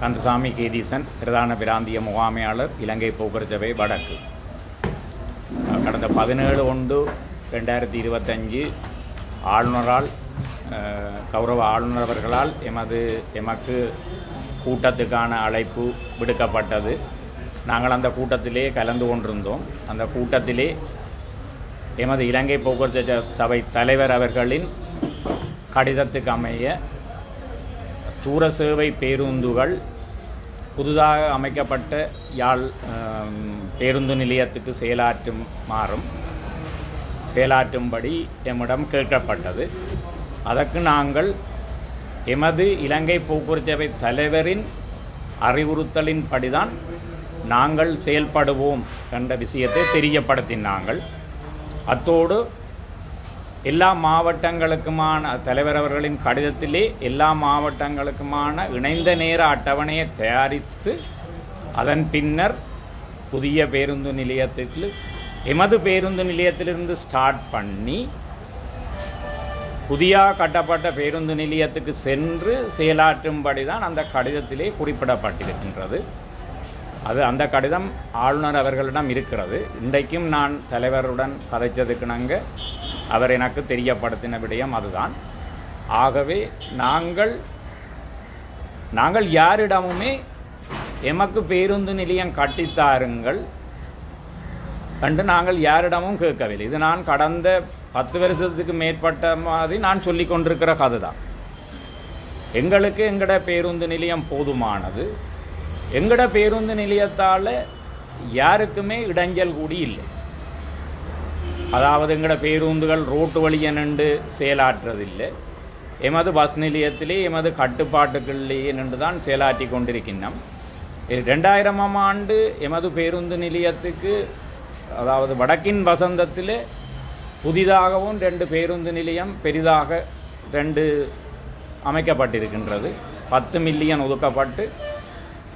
கந்தசாமி கேதீசன் பிரதான பிராந்திய முகாமையாளர் இலங்கை போக்குவரத்து சபை வடக்கு. கடந்த பதினேழு ஒன்று ரெண்டாயிரத்தி இருபத்தஞ்சு ஆளுநரால் கௌரவ ஆளுநர் அவர்களால் எமது எமக்கு கூட்டத்துக்கான அழைப்பு விடுக்கப்பட்டது. நாங்கள் அந்த கூட்டத்திலே கலந்து கொண்டிருந்தோம். அந்த கூட்டத்திலே எமது இலங்கை போக்குவரத்து சபை தலைவர் அவர்களின் கடிதத்துக்கு அமைய தூர சேவை பேருந்துகள் புதுதாக அமைக்கப்பட்ட யாழ் பேருந்து நிலையத்துக்கு செயலாற்றும் மாறும். செயலாற்றும்படி எம்மிடம் கேட்கப்பட்டது. அதற்கு நாங்கள் எமது இலங்கை போக்குவரத்து சபை தலைவரின் அறிவுறுத்தலின்படிதான் நாங்கள் செயல்படுவோம் என்ற விஷயத்தை தெரியப்படுத்தினாங்கள் அத்தோடு எல்லா மாவட்டங்களுக்குமான தலைவர் அவர்களின் கடிதத்திலே எல்லா மாவட்டங்களுக்குமான இணைந்த நேர அட்டவணையை தயாரித்து அதன் பின்னர் புதிய பேருந்து நிலையத்தில் எமது பேருந்து நிலையத்திலிருந்து ஸ்டார்ட் பண்ணி புதிய கட்டப்பட்ட பேருந்து நிலையத்துக்கு சென்று செயலாற்றும்படி தான் அந்த கடிதத்திலே குறிப்பிடப்பட்டிருக்கின்றது. அது அந்த கடிதம் ஆளுநர் அவர்களிடம் இருக்கிறது. இன்றைக்கும் நான் தலைவருடன் கதைச்சதுக்குனங்க அவர் எனக்கு தெரியப்படுத்தின விடயம் அதுதான். ஆகவே நாங்கள் நாங்கள் யாரிடமுமே எமக்கு பேருந்து நிலையம் கட்டித்தாருங்கள் என்று நாங்கள் யாரிடமும் கேட்கவில்லை. இது நான் கடந்த பத்து வருஷத்துக்கு மேற்பட்ட மாதிரி நான் சொல்லி கொண்டிருக்கிற கதை தான் எங்களுக்கு எங்கட பேருந்து நிலையம் போதுமானது. எங்கட பேருந்து நிலையத்தால் யாருக்குமே இடைஞ்சல் கூடி இல்லை. அதாவது எங்களோட பேருந்துகள் ரோட்டு வழியை நின்று செயலாற்றுறதில்லை. எமது பஸ் நிலையத்திலே எமது கட்டுப்பாட்டுக்குள்ளேயே நின்று தான் செயலாற்றி கொண்டிருக்கின்றோம். இது ரெண்டாயிரமாம் ஆண்டு எமது பேருந்து நிலையத்துக்கு அதாவது வடக்கின் வசந்தத்தில் புதிதாகவும் ரெண்டு பேருந்து நிலையம் பெரிதாக ரெண்டு அமைக்கப்பட்டிருக்கின்றது. பத்து மில்லியன் ஒதுக்கப்பட்டு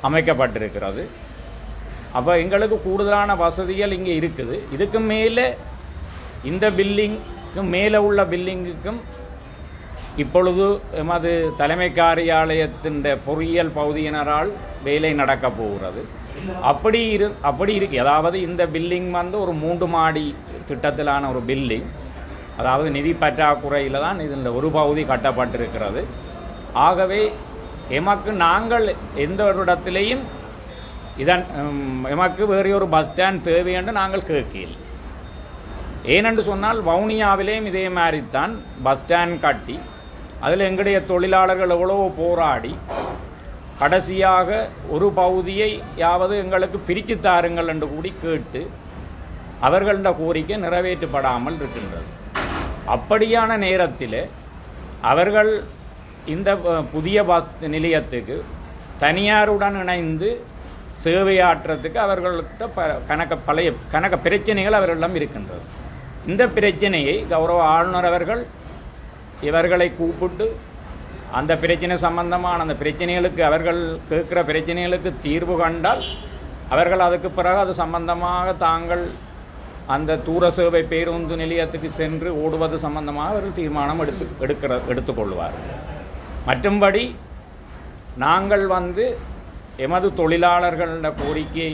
அமைக்கப்பட்டிருக்கிறது. அப்போ எங்களுக்கு கூடுதலான வசதிகள் இங்கே இருக்குது. இதுக்கு மேலே இந்த பில்லிங்கும் மேலே உள்ள பில்டிங்குக்கும் இப்பொழுது எமது தலைமை காரியாலயத்தின் பொறியியல் பகுதியினரால் வேலை நடக்கப் போகிறது. அப்படி இரு அப்படி இருக்கு. அதாவது இந்த பில்டிங் வந்து ஒரு மூன்று மாடி திட்டத்திலான ஒரு பில்டிங் அதாவது நிதி பற்றாக்குறையில் தான் இதில் ஒரு பகுதி கட்டப்பட்டிருக்கிறது. ஆகவே எமக்கு நாங்கள் எந்த ஒரு இடத்திலையும் இதன் எமக்கு வேறு ஒரு பஸ் ஸ்டாண்ட் தேவை என்று நாங்கள் கேட்கல ஏனென்று சொன்னால் வவுனியாவிலேயும் இதே மாதிரி தான் பஸ் ஸ்டாண்ட் கட்டி அதில் எங்களுடைய தொழிலாளர்கள் எவ்வளவோ போராடி கடைசியாக ஒரு பகுதியை யாவது எங்களுக்கு பிரித்து தாருங்கள் என்று கூடி கேட்டு அவர்கள கோரிக்கை நிறைவேற்றப்படாமல் இருக்கின்றது. அப்படியான நேரத்தில் அவர்கள் இந்த புதிய பஸ் நிலையத்துக்கு தனியாருடன் இணைந்து சேவையாற்றுறதுக்கு அவர்கள்ட்ட ப கணக்க பழைய கணக்க பிரச்சனைகள் அவர்களிடம் இருக்கின்றது. இந்த பிரச்சனையை கௌரவ ஆளுநர் அவர்கள் இவர்களை கூப்பிட்டு அந்த பிரச்சனை சம்பந்தமான அந்த பிரச்சனைகளுக்கு அவர்கள் கேட்குற பிரச்சனைகளுக்கு தீர்வு கண்டால் அவர்கள் அதுக்கு பிறகு அது சம்பந்தமாக தாங்கள் அந்த தூர சேவை பேருந்து நிலையத்துக்கு சென்று ஓடுவது சம்பந்தமாக அவர்கள் தீர்மானம் எடுத்து எடுக்கிற எடுத்துக்கொள்வார் மற்றும்படி நாங்கள் வந்து எமது தொழிலாளர்களோட கோரிக்கை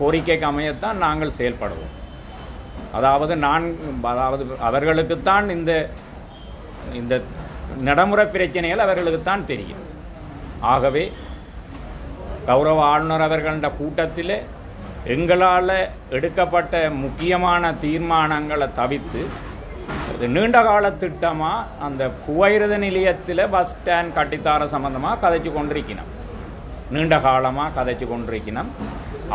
கோரிக்கைக்கு அமையத்தான் நாங்கள் செயல்படுவோம். அதாவது நான் அதாவது அவர்களுக்குத்தான் இந்த இந்த நடைமுறை பிரச்சனைகள் அவர்களுக்குத்தான் தெரியும். ஆகவே கௌரவ ஆளுநர் அவர்கள கூட்டத்தில் எங்களால் எடுக்கப்பட்ட முக்கியமான தீர்மானங்களை தவிர்த்து இது நீண்ட கால திட்டமாக அந்த புகையிரத நிலையத்தில் பஸ் ஸ்டாண்ட் கட்டித்தார சம்மந்தமாக கதைச்சு கொண்டிருக்கணும் நீண்ட காலமாக கதைச்சு கொண்டிருக்கணும்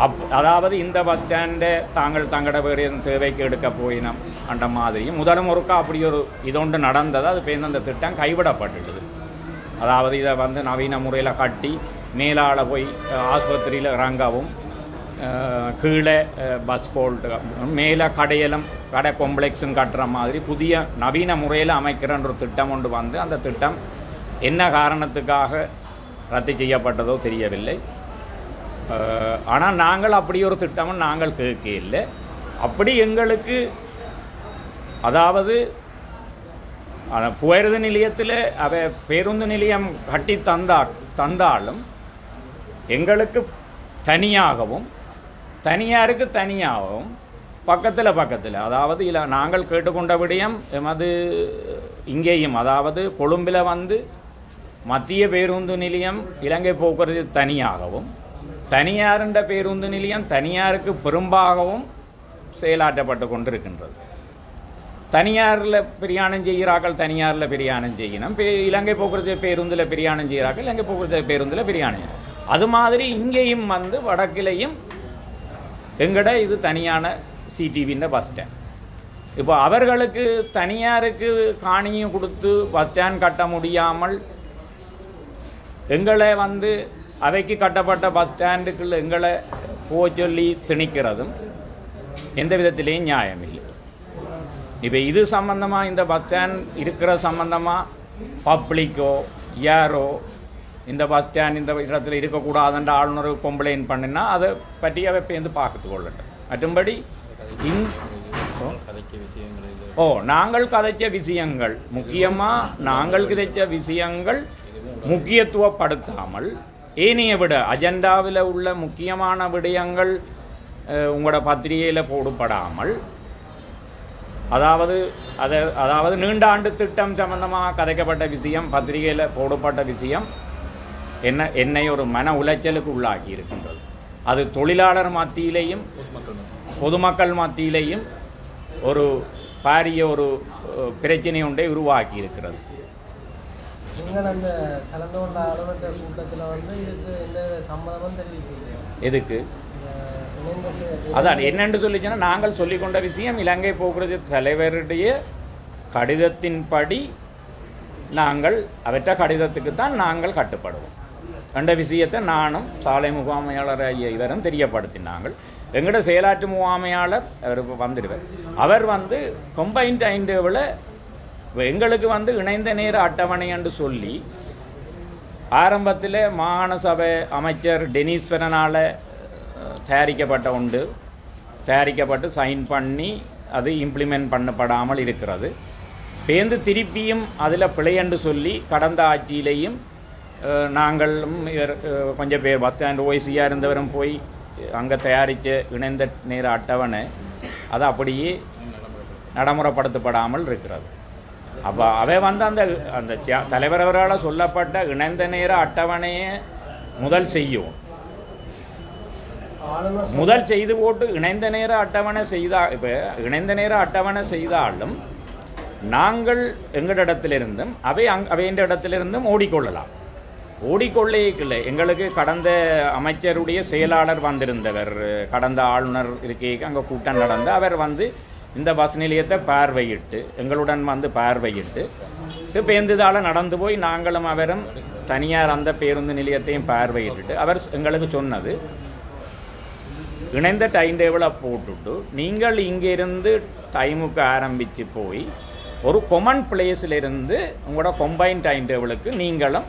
அப் அதாவது இந்த பஸ் ஸ்டாண்டை தாங்கள் தங்கட பேரின் தேவைக்கு எடுக்க போயினோம் அந்த மாதிரியும் முதல் முறுக்கா அப்படி ஒரு இதொன்று நடந்தது. அது பேருந்து அந்த திட்டம் கைவிடப்பட்டுடுது அதாவது இதை வந்து நவீன முறையில் கட்டி மேலால் போய் ஆஸ்பத்திரியில் இறங்கவும் கீழே பஸ் போல்ட்டு மேலே கடையெல்லாம் கடை காம்ப்ளெக்ஸும் கட்டுற மாதிரி புதிய நவீன முறையில் அமைக்கிறன்ற ஒரு திட்டம் கொண்டு வந்து அந்த திட்டம் என்ன காரணத்துக்காக ரத்து செய்யப்பட்டதோ தெரியவில்லை. ஆனால் நாங்கள் அப்படி ஒரு திட்டமும் நாங்கள் கேட்க இல்லை அப்படி எங்களுக்கு அதாவது புயரது நிலையத்தில் அவ பேருந்து நிலையம் கட்டி தந்தா தந்தாலும் எங்களுக்கு தனியாகவும் தனியாருக்கு தனியாகவும் பக்கத்தில் பக்கத்தில் அதாவது இல்லை நாங்கள் கேட்டுக்கொண்ட விடயம் எமது இங்கேயும் அதாவது கொழும்பில் வந்து மத்திய பேருந்து நிலையம் இலங்கை போக்குவரத்து தனியாகவும் தனியாருண்ட பேருந்து நிலையம் தனியாருக்கு பெரும்பாகவும் செயலாற்றப்பட்டு கொண்டிருக்கின்றது. தனியாரில் பிரியாணம் செய்கிறார்கள் தனியாரில் பிரியாணம் செய்யணும். பே இலங்கை போக்குவரத்து பேருந்தில் பிரியாணம் செய்கிறார்கள் இலங்கை போக்குவரத்து பேருந்தில் பிரியாணம் அது மாதிரி இங்கேயும் வந்து வடக்கிலையும் எங்கட இது தனியான சிடிவின்ற பஸ் ஸ்டாண்ட் இப்போ அவர்களுக்கு தனியாருக்கு காணியும் கொடுத்து பஸ் ஸ்டாண்ட் கட்ட முடியாமல் எங்களை வந்து அவைக்கு கட்டப்பட்ட பஸ் ஸ்டாண்டுக்குள்ள எங்களை போக சொல்லி திணிக்கிறதும் எந்த விதத்திலேயும் நியாயம் இல்லை இப்போ இது சம்பந்தமாக இந்த பஸ் ஸ்டாண்ட் இருக்கிற சம்பந்தமாக பப்ளிக்கோ யாரோ இந்த பஸ் ஸ்டாண்ட் இந்த இடத்துல இருக்கக்கூடாதுன்ற ஆளுநர் கம்ப்ளைண்ட் பண்ணினா அதை பற்றி அவை பேர்ந்து பார்த்து கொள்ளட்டும் மற்றும்படி ஓ. ஓ நாங்கள் கதைச்ச விஷயங்கள் முக்கியமாக நாங்கள் கிடைச்ச விஷயங்கள் முக்கியத்துவப்படுத்தாமல் ஏனைய விட அஜெண்டாவில் உள்ள முக்கியமான விடயங்கள் உங்களோட பத்திரிகையில் போடப்படாமல் அதாவது அதை அதாவது நீண்ட ஆண்டு திட்டம் சம்பந்தமாக கதைக்கப்பட்ட விஷயம் பத்திரிகையில் போடப்பட்ட விஷயம் என்ன என்னை ஒரு மன உளைச்சலுக்கு உள்ளாகி இருக்கின்றது. அது தொழிலாளர் மத்தியிலேயும் பொதுமக்கள் மத்தியிலேயும் ஒரு பாரிய ஒரு பிரச்சனை ஒன்றை உருவாக்கி இருக்கிறது. நீங்கள் அந்த கலந்து கொண்ட அளவற்ற கூட்டத்தில் வந்து இதுக்கு எந்த சம்மதமும் தெரிவிக்கிறீங்க எதுக்கு? அதான் என்னென்று சொல்லிச்சுன்னா நாங்கள் சொல்லிக்கொண்ட விஷயம் இலங்கை போக்குவரத்து தலைவருடைய கடிதத்தின்படி நாங்கள் அவற்ற கடிதத்துக்கு தான் நாங்கள் கட்டுப்படுவோம். அந்த விஷயத்தை நானும் சாலை முகாமையாளர் இவரும் தெரியப்படுத்தினாங்கள் எங்கட செயலாற்று முகாமையாளர் அவர் வந்துடுவார் அவர் வந்து கொம்பைன்ட் ஐண்டேவில் எங்களுக்கு வந்து இணைந்த நேர அட்டவணை என்று சொல்லி ஆரம்பத்தில் மாகாண சபை அமைச்சர் டெனீஸ்வரனால் தயாரிக்கப்பட்ட உண்டு. தயாரிக்கப்பட்டு சைன் பண்ணி அது இம்ப்ளிமெண்ட் பண்ணப்படாமல் இருக்கிறது. பேந்து திருப்பியும் அதில் பிழையண்டு சொல்லி கடந்த ஆட்சியிலேயும் நாங்களும் கொஞ்சம் பேர் பஸ் ஸ்டாண்ட் ஓய்சியாக இருந்தவரும் போய் அங்கே தயாரித்த இணைந்த நேர அட்டவணை அது அப்படியே நடைமுறைப்படுத்தப்படாமல் இருக்கிறது. அப்போ அவை வந்து அந்த அந்த சே- தலைவர் அவரால் சொல்லப்பட்ட இணைந்த நேர அட்டவணையை முதல் செய்யும். முதல் செய்து போட்டு இணைந்த நேர அட்டவணை செய்தா இப்போ இணைந்த நேர அட்டவணை செய்தாலும் நாங்கள் எங்களிடத்திலிருந்தும் அவை அங் அவையின் இடத்திலிருந்தும் ஓடிக்கொள்ளலாம். ஓடிக்கொள்ளேக்கில்லை. எங்களுக்கு கடந்த அமைச்சருடைய செயலாளர் வந்திருந்தவர் கடந்த ஆளுநர் இருக்கைக்கு அங்கே கூட்டம் நடந்து அவர் வந்து இந்த பஸ் நிலையத்தை பார்வையிட்டு எங்களுடன் வந்து பார்வையிட்டு பேருந்துதால் நடந்து போய் நாங்களும் அவரும் தனியார் அந்த பேருந்து நிலையத்தையும் பார்வையிட்டுட்டு அவர் எங்களுக்கு சொன்னது இணைந்த டைம் டேபிளை போட்டுட்டு நீங்கள் இங்கேருந்து டைமுக்கு ஆரம்பித்து போய் ஒரு கொமன் இருந்து உங்களோட கொம்பைன் டைம் டேபிளுக்கு நீங்களும்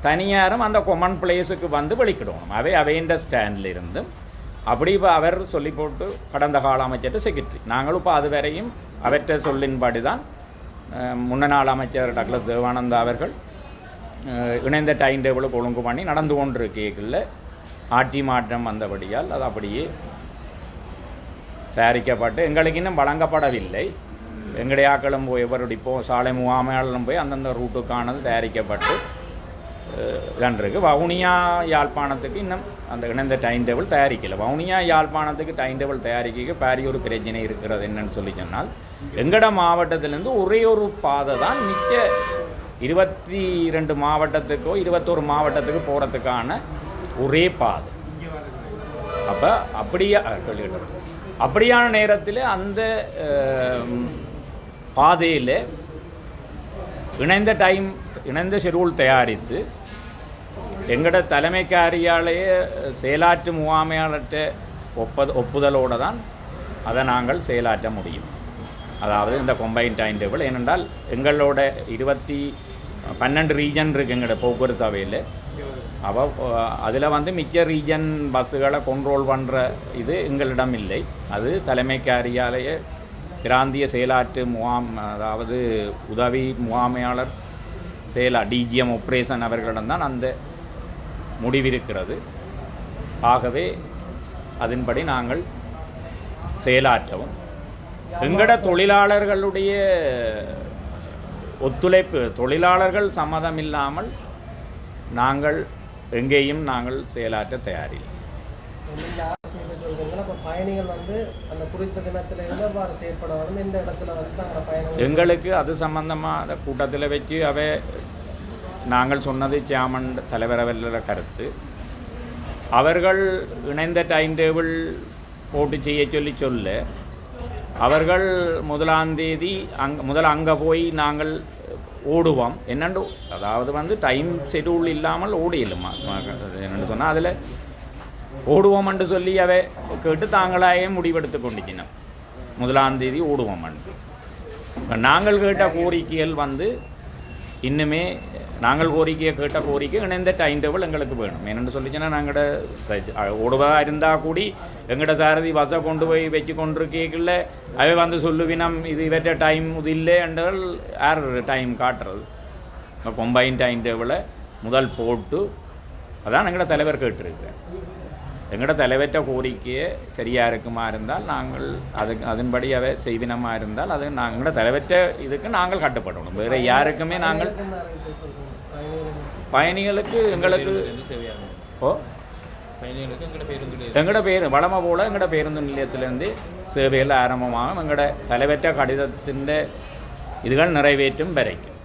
தனியாரும் அந்த கொமன் பிளேஸுக்கு வந்து வெளிக்கிடணும். அவை அவையின் ஸ்டாண்டில் இருந்தும் அப்படி இப்போ அவர் சொல்லி போட்டு கடந்த கால அமைச்சர் செக்ரட்டரி நாங்களும் இப்போ அது வரையும் அவற்றை சொல்லின்படி தான் முன்ன நாள் அமைச்சர் டக்ளஸ் தேவானந்தா அவர்கள் இணைந்த டைம் டேபிளை ஒழுங்கு பண்ணி நடந்து கொண்டிருக்கீர்கள் ஆட்சி மாற்றம் வந்தபடியால் அது அப்படியே தயாரிக்கப்பட்டு எங்களுக்கு இன்னும் வழங்கப்படவில்லை. எங்களுடைய ஆக்களும் போய் எவருடைய இப்போ சாலை முகாமையாளரும் போய் அந்தந்த ரூட்டுக்கானது தயாரிக்கப்பட்டு இருக்குது வவுனியா யாழ்ப்பாணத்துக்கு இன்னும் அந்த இணைந்த டைம் டேபிள் தயாரிக்கல. வவுனியா யாழ்ப்பாணத்துக்கு டைம் டேபிள் தயாரிக்க பாரிய ஒரு பிரச்சனை இருக்கிறது என்னன்னு சொல்லி சொன்னால் எங்கட மாவட்டத்திலேருந்து ஒரே ஒரு பாதை தான் மிச்ச இருபத்தி ரெண்டு மாவட்டத்துக்கோ இருபத்தோரு மாவட்டத்துக்கு போகிறதுக்கான ஒரே பாதை. அப்போ அப்படியா சொல்லிக்கிட்டு அப்படியான நேரத்தில் அந்த பாதையில் இணைந்த டைம் இணைந்த ஷெடியூல் தயாரித்து எங்கட தலைமை காரியாலய செயலாற்று முகாமையாளர்கிட்ட ஒப்பது ஒப்புதலோடு தான் அதை நாங்கள் செயலாற்ற முடியும். அதாவது இந்த கொம்பைன் டைம் டேபிள் ஏனென்றால் எங்களோட இருபத்தி பன்னெண்டு ரீஜன் இருக்குது எங்களோட போக்குவரத்து அவையில் அப்போ அதில் வந்து மிச்ச ரீஜன் பஸ்ஸுகளை கண்ட்ரோல் பண்ணுற இது எங்களிடம் இல்லை. அது தலைமை காரியாலய பிராந்திய செயலாற்று முகாம் அதாவது உதவி முகாமையாளர் செயலா டிஜிஎம் ஆப்ரேஷன் அவர்களிடம் தான் அந்த முடிவிருக்கிறது. ஆகவே அதன்படி நாங்கள் செயலாற்றவும். எங்கட தொழிலாளர்களுடைய ஒத்துழைப்பு தொழிலாளர்கள் சம்மதம் இல்லாமல் நாங்கள் எங்கேயும் நாங்கள் செயலாற்ற தயாரில்லை. எங்களுக்கு அது சம்பந்தமாக கூட்டத்தில் வச்சு அவை நாங்கள் சொன்னது சாமன் தலைவரவல்ல கருத்து. அவர்கள் இணைந்த டைம் டேபிள் போட்டு செய்ய சொல்லி சொல்ல அவர்கள் முதலாம் தேதி அங் முதல் அங்கே போய் நாங்கள் ஓடுவோம். என்னென்று அதாவது வந்து டைம் ஷெடியூல் இல்லாமல் ஓடியலுமா? என்னென்னு சொன்னால் அதில் ஓடுவோம்னு சொல்லி அவை கேட்டு தாங்களாயே முடிவெடுத்து கொண்டிருக்கணும் முதலாம் தேதி ஓடுவோம்னு நாங்கள் கேட்ட கோரிக்கைகள் வந்து இன்னுமே நாங்கள் கோரிக்கையை கேட்ட கோரிக்கை இணைந்த டைம் டேபிள் எங்களுக்கு வேணும். என்னென்னு சொல்லிச்சுன்னா நாங்களோட ஓடுவதாக இருந்தால் கூடி எங்கட சாரதி பஸ்ஸை கொண்டு போய் வச்சு கொண்டு அவை வந்து சொல்லுவினம் இது இவற்ற டைம் இது இல்லை என்றால் யார் டைம் காட்டுறது? இப்போ கொம்பைன் டைம் டேபிளை முதல் போட்டு அதான் எங்களோட தலைவர் கேட்டிருக்கிறேன் எங்களோட தலைவற்ற கோரிக்கையை சரியாக இருக்குமா இருந்தால் நாங்கள் அதுக்கு அதன்படி அவை செய்வினமாக இருந்தால் அது நாங்களோட தலைவற்ற இதுக்கு நாங்கள் கட்டுப்படணும். வேறு யாருக்குமே நாங்கள் பயணிகளுக்கு எங்களுக்கு ஓ? பயணிகளுக்கு எங்களோட எங்களோட பேர் வளமை போல் எங்களோட பேருந்து நிலையத்திலேருந்து சேவைகள் ஆரம்பமாகும். எங்களோட தலைவற்ற கடிதத்தின் இதுகள் நிறைவேற்றும் வரைக்கும்.